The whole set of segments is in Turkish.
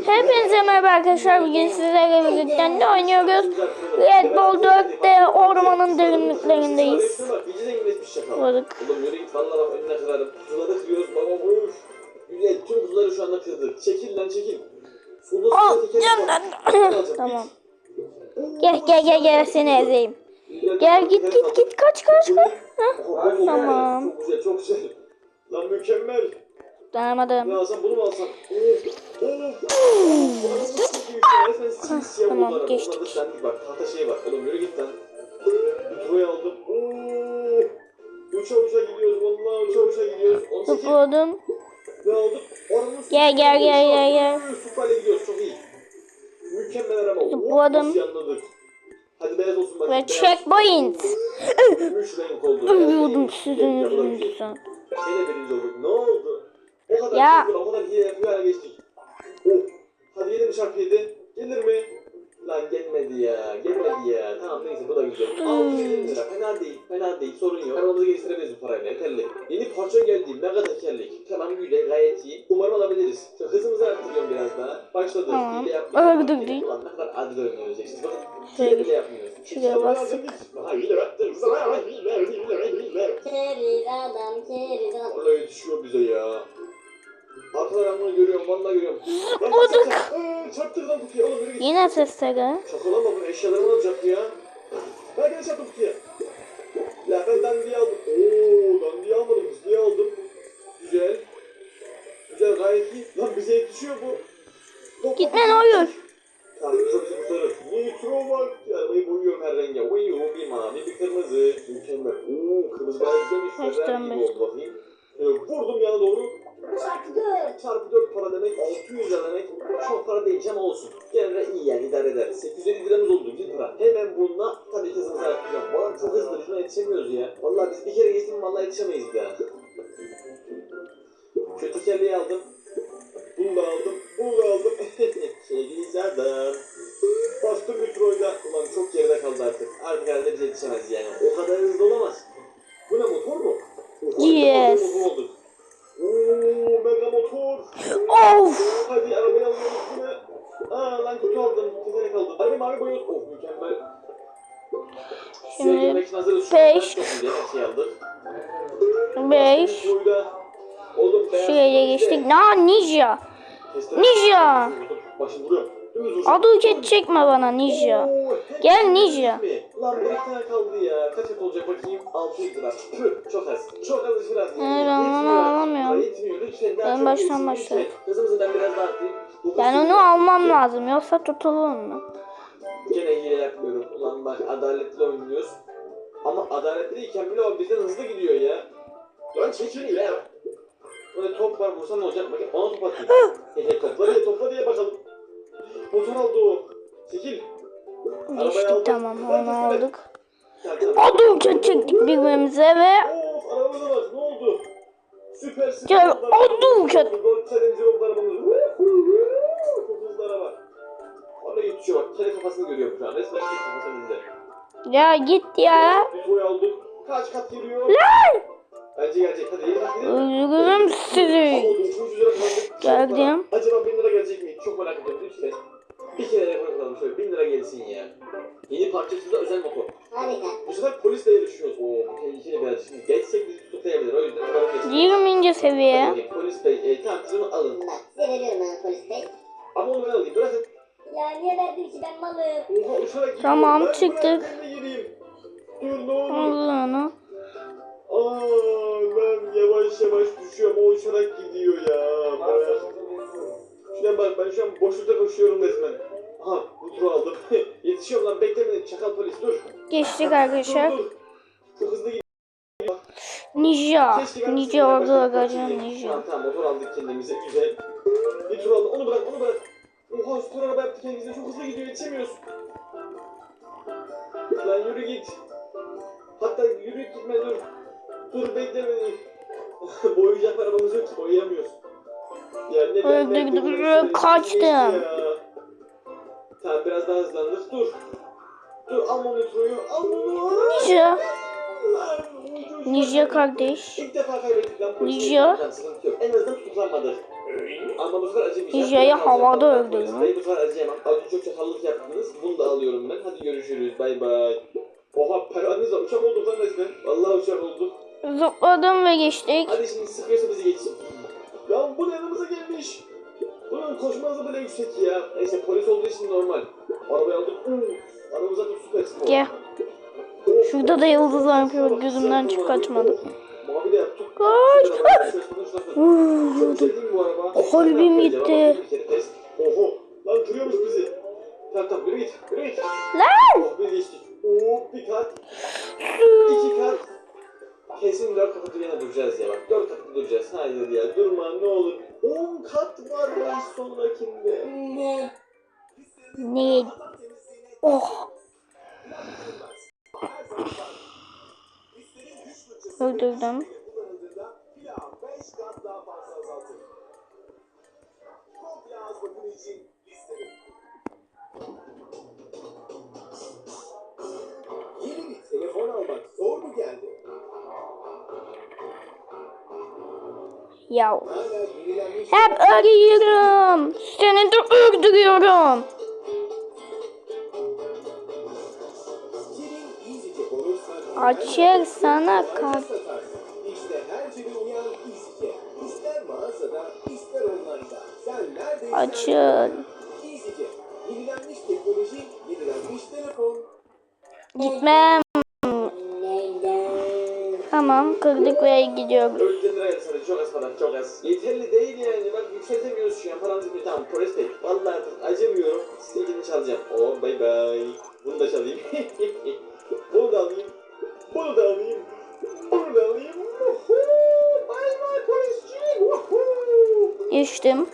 Hepinize merhaba arkadaşlar. Bugün sizlerle birlikte ne oynuyoruz? Red Bull 4'te ormanın derinliklerindeyiz. Varık. Oğlum yürü git valla bak önüne kırarım. Kuzuları kırıyoruz baba uf. Güzel tüm kuzuları şu anda kırdık. Çekil lan çekil. Tekerim var. Ben alacağım, Tamam. Gel gel gel gel seni ezeyim. Gel git git git kaç kaç kaç. Tamam. Çok güzel çok güzel. Lan mükemmel. Dayanamadım. Alsam bunu mu alsam? Tamam, geçtik. Bak tahta şey var. Oğlum yürü git lan. Metroyu aldım. Uça uça gidiyoruz vallahi uça uça gidiyoruz. 18 Zıpladım. ne aldık? Oranın Gel, gel, gel, gel, gel. Süperle gidiyoruz çok iyi. Mükemmel araba. Yanladık. Hadi beyaz olsun bak. Ve checkpoint. Gümüş renk oldu. Şey, sizin yüzünüzden. Yine birinci olduk. Ne oldu? O kadar Ya. ya. o kadar hile yapıyor geçtik. Oh. Hadi yedi mi çarpı yedi? Gelir mi? Lan gelmedi ya. Gelmedi ya. Tamam neyse bu da güzel. Hmm. 650 lira. Fena değil. Fena değil. Sorun yok. Arabamızı geliştirebiliriz bu parayla. Yeterli. Yeni parça geldi. Mega tekerlek. Tamam güzel. Gayet iyi. Umarım alabiliriz. Şu hızımızı arttırıyorum biraz daha. Başladı. Tamam. Hile yapmaya. Öldük değil. Ulan ne kadar adil oynuyoruz işte. Bakın. Hile bile yapmıyoruz. şuraya bastık. Aha, hile yaptım. Sana hile, hile, hile. Keriz adam, keriz adam. Vallahi yetişiyor bize ya. Arkadan bunu görüyorum, vallahi görüyorum. Lan Iıı, Çarptık lan kutuya, oğlum yürü git. Yine sesleri. Şakalama bunu, eşyalarımı alacak ya. Ben gene çarptım kutuya. Ya ben dandiyi aldım. Oo, dandiyi almadım, hızlıyı aldım. Güzel. Güzel, gayet iyi. Lan bize yetişiyor bu. Hop, Gitme hop, ne hop. olur. Çok bizi kurtarır. Nitro var. Arabayı boyuyorum her renge. Oyu, bir mavi, bir kırmızı. Mükemmel. Oo, kırmızı bayağı güzelmiş. Kaç Ferrari gibi oldu bakayım. Şöyle vurdum yana doğru. Çarpı dört. Çarpı 4 para demek 600 lira demek. Çok para ama olsun. Gene de iyi yani idare eder. 850 liramız oldu bir para. Hemen bununla tabii ki hızımızı arttıracağım. Bu çok hızlı buna yetişemiyoruz ya. Vallahi biz bir kere geçtik mi vallahi yetişemeyiz daha. Şu tekerleği aldım. Her şeyi aldık. 5. Buyda. Oğlum beyaz Şuraya motor geçtik. Na ninja. Ninja. Adı uket çekme bana ninja. Gel ninja. Lan bir tane kaldı ya. Kaç et olacak bakayım? 600 lira. Çok az. Çok az biraz. Ben onu alamıyorum. Ben baştan başlayayım. ben Ben onu almam lazım yoksa tutulur mu? Gene hile yapmıyorum. Ulan bak adaletli oynuyoruz. Ama adaletliyken bile o bizden hızlı gidiyor ya. Lan çekil ya. Böyle top var vursan ne olacak bakayım. Ona top atayım. Hehe topla diye topla diye bakalım. Motor aldı o. Çekil. Aldım. tamam onu aldık. Adı uket çektik birbirimize ve Of arabamıza bak ne oldu? Süper süper. Gel, oldu aldım Orada yetişiyor. Kere kafasını görüyorum şu an. Resmen kere kafası önünde. ya git ya. Bir boy aldık. Kaç kat geliyor? Bence gelecek. Hadi yeni kat? Üzgünüm sizi. 900 lira kaldık. Geldim. Acaba 1000 lira gelecek mi? Çok merak ediyorum. Lütfen. Bir kere rekor kıralım şöyle. 1000 lira gelsin ya. Yeni parçasında özel motor. Harika. Bu sefer polisle yarışıyoruz. Oo tehlikeli biraz. Şimdi geçsek bizi tutuklayabilir. O yüzden alalım geçelim. 20. seviye. Hadi Polis bey e, tamam alın. Bak size veriyorum ben polis bey. Ama onu ben alayım. Bırakın. Ya niye verdin ki ben malım? Oha uçarak gidiyor. Tamam, Ben çıktık. bırak, ben de geleyim. Dur ne olur. Al onu. Aa ben yavaş yavaş düşüyorum. O uçarak gidiyor ya. Şuna bak ben şu an boşlukta koşuyorum resmen. Aha bu turu aldım. Yetişiyorum lan bekle beni çakal polis dur. Geçtik arkadaşlar. Dur dur. Çok hızlı gidiyor. Ninja. Keşke ben Ninja orada arkadaşlar kaçırayım. ninja. Tamam tamam motor aldık kendimize güzel. Bir tur aldım onu bırak onu bırak. Oha süper araba yaptık kendimize çok hızlı gidiyor yetişemiyoruz. Lan yürü git. Hatta yürü gitme dur. Dur bekle beni. Boyayacak arabamız yok ki boyayamıyoruz. Ya ne ben- kaçtım. geçti ya. Tamam biraz daha hızlandık dur. Dur al monotroyu al onu. Ninja. Lan. Ninja kardeş. Lan. Ninja. En azından. Ninja'yı havada öldürdüm. bey, Bu sefer acıyamam. Az önce çok çakallık yaptınız. Bunu da alıyorum ben. Hadi görüşürüz. Bay bay. Oha pervanemiz var. Uçak olduk lan resmen. Vallahi uçak olduk. Zıpladım ve geçtik. Hadi şimdi sıkıyorsa bizi geçsin. Ya bu da yanımıza gelmiş. Bunun koşma hızı bile yüksek ya. Neyse polis olduğu için normal. Arabayı aldık. Hmm. Araba zaten süper spor. Gel. Şurada da yıldızlar yapıyor. Gözümden çık kaçmadı. Kaç. Kalbim gitti. Oho. Lan kırıyormuş bizi. Tamam tamam yürü git. Yürü git. Lan! Oh biz geçtik. Oo bir kat. iki kat. Kesin dört katı dünyada duracağız ya bak. Dört katı duracağız. Hayır ya durma ne olur. On kat var lan sonrakinde. Ne? Ne? Oh. Öldürdüm. Yeni bir telefon almak zor mu geldi? Ya. Hep arıyorum. Seni de öldürüyorum. Açır sana harika telefon. Gitmem. Tamam kırdık ve gidiyoruz. 400 lira sana çok az para çok az. Yeterli değil yani bak yükseltemiyoruz şu an bitmiyor tamam polis bey. Vallahi artık acımıyorum gidin çalacağım. Oh bay bay. Bunu da çalayım. Bunu da alayım. Bunu da alayım. Bunu da alayım. Bay bay polisçi. Geçtim.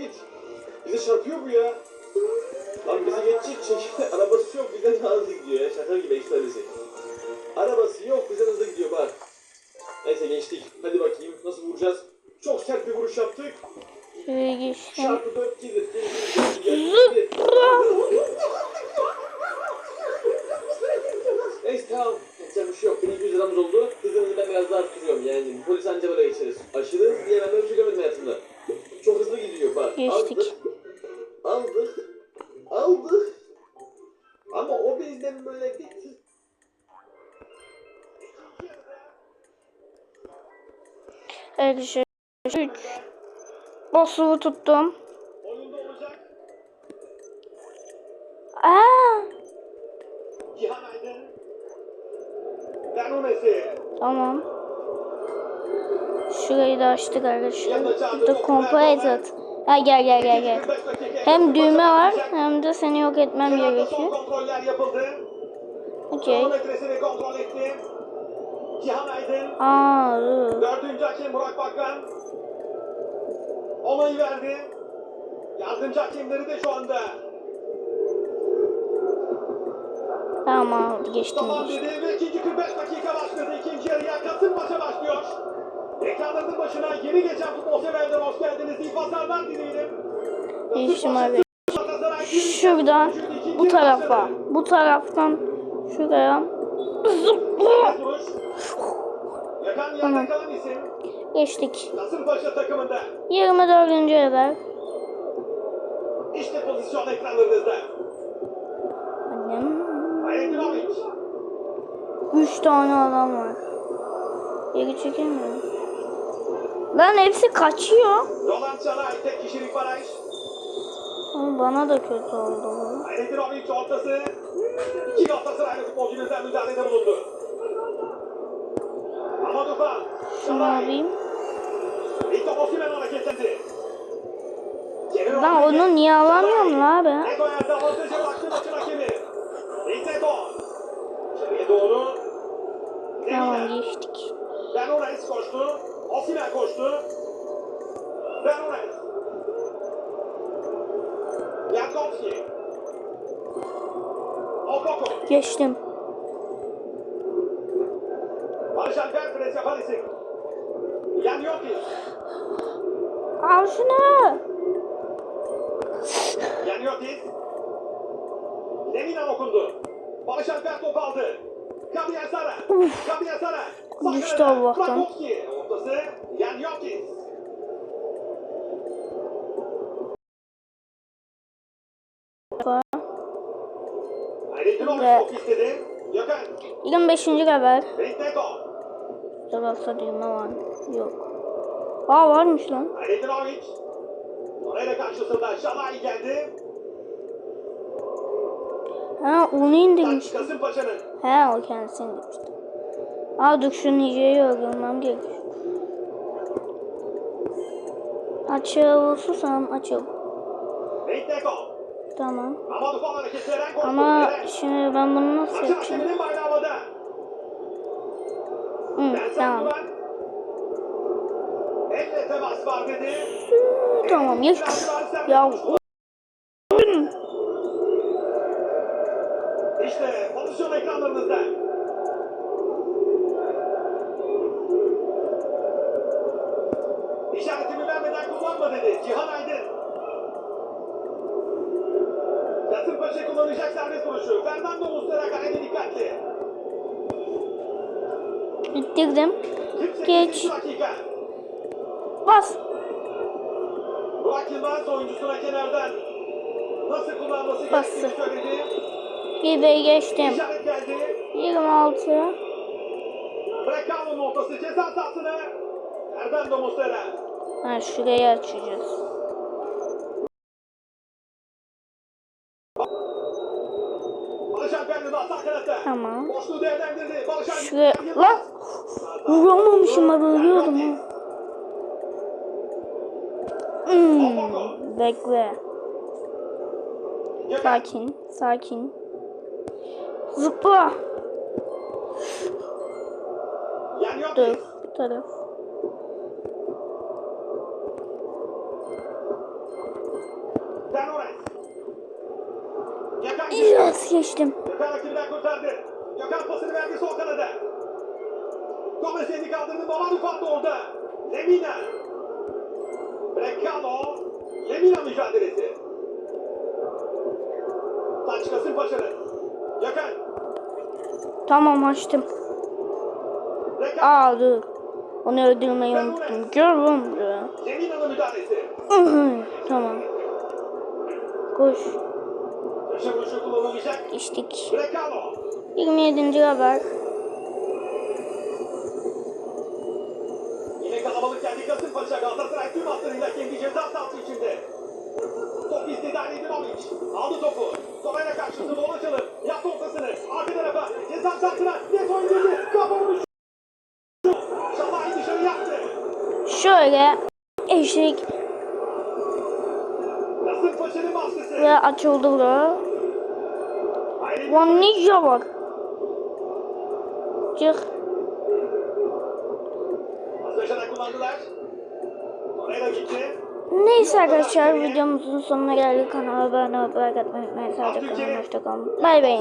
Git. Bizi çarpıyor bu ya. Lan bizi geçecek çek. Arabası yok bizden daha hızlı gidiyor ya. Şaka gibi ekstralisi. Arabası yok bizden hızlı gidiyor bak. Neyse geçtik. Hadi bakayım nasıl vuracağız. Çok sert bir vuruş yaptık. Şuraya geçtim. Çarpı 4 gelir. gelir. Neyse tamam. Yapacak bir şey yok. 1200 liramız oldu. Hızımızı ben biraz daha arttırıyorum. Yani polis anca böyle geçeriz. Aşırı diye ben böyle bir şey görmedim hayatımda. Gidiyor bak. Geçtik. Aldık. Aldık. Aldık. Ama o bizden böyle bir tık Arkadaşlar 3. Basılı tuttum. oyunda olacak. Aa, tamam. Şurayı da açtık arkadaşlar. Burada completed. Ha gel gel gel gel. Hem düğme var hem de seni yok etmem gerekiyor. Okey. Aa, ıı. Dördüncü hakem Burak Bakkan. Onayı verdi. Yardımcı hakemleri de şu anda. tamam geçtim Tamam dedi ve ikinci 45 dakika başladı. İkinci yarıya Kasımpaşa başlıyor. Ekranların başına yeni geçen futbol severler hoş geldiniz. İyi pazarlar dileyelim. Bir- Şuradan bu tarafa. Bu taraftan şuraya. Tamam. Geçtik. Kasımpaşa takımında. 24. kadar. İşte pozisyon ekranlarınızda. Annem. 3 tane adam var. Geri çekemiyorum. Lan hepsi kaçıyor. Ama bana da kötü oldu bu. Aydinovic ortası. İki Galatasaraylı futbolcu birden müdahalede bulundu. Amadou Fall. Şunu alayım. Victor Osimhen hareketlendi. Ben onu niye alamıyorum la be? Eko yerde avantajı bıraktı maçın hakemi. Rizeko. İçeriye doğru. Tamam geçtik. Benones koştu. Osimhen koştu. Benones. Jankowski. Geçtim. Barış Alper pres yapan isim. Yan Yotis. Al şunu. Yan Yotis. Lemina okundu. Barış Alper top aldı. Kabiya Sara. Kabiya Sara. Sağ Düştü. Allah'tan. Frankowski. Ortası. Yan Yotis. Ayrıca Ve- top istedi. Gökhan. 25. haber. Tarafta düğme var. Yok. Aa varmış lan. Aydinovic. Torreira karşısında Şalay geldi. Ha onu indirmiş. He o kendisi indirmişti. Aa dur şu Nice'yi öldürmem gerekiyor. Açıl susam açıl. Tamam. Ama şimdi ben bunu nasıl yapacağım? Hı, tamam. Tamam geç. Ya İşte pozisyon ekranlarınızda. Bitirdim. 48. Geç. Bas. Bastı. Gibi geçtim. İşaret geldi. 26. Brekalo'nun ortası ceza sahasına. Fernando Muslera. Ha şurayı açacağız. Barış Alper Yılmaz sağ kanatta. Tamam. Boşluğu değerlendirdi. Barış Alper Şuraya Yılmaz. lan vuramamışım ha ölüyordum ha. Hmm, bekle. Sakin, sakin. Zıpla. Yan yok. Dur, bu taraf. Yes, geçtim. Gökhan rakibinden kurtardı. Gökhan pasını verdi sol kanada. Gomez elini kaldırdı. Fall da orada. Lemina. Brekalo. Lemina mücadelesi. Taç Kasımpaşa'nın. Gökhan. Tamam açtım. Aa dur. Onu öldürmeyi unuttum. Gör buraya. Lemina'nın müdahalesi. Tamam. Koş. İçtik. Brekalo. 27. haber. Yine kalabalık Kasımpaşa. Galatasaray tüm hatlarıyla kendi ceza sahası içinde. Top istedi Ali. Aldı topu. Torreira karşısında dolaşalım. Yaptı ortasını. Arka tarafa. Ceza sahasına. Net oynadı. Kafa vuruşu. Şalay dışarı yaptı. Şöyle eşlik Kasımpaşa'nın baskısı. ve açıldı bura. Lan ninja var. Çık. Pasajada kullandılar. Neyse arkadaşlar videomuzun sonuna geldik. Kanala abone olmayı, like atmayı unutmayın. Sadece kanala hoşçakalın. Bay bay.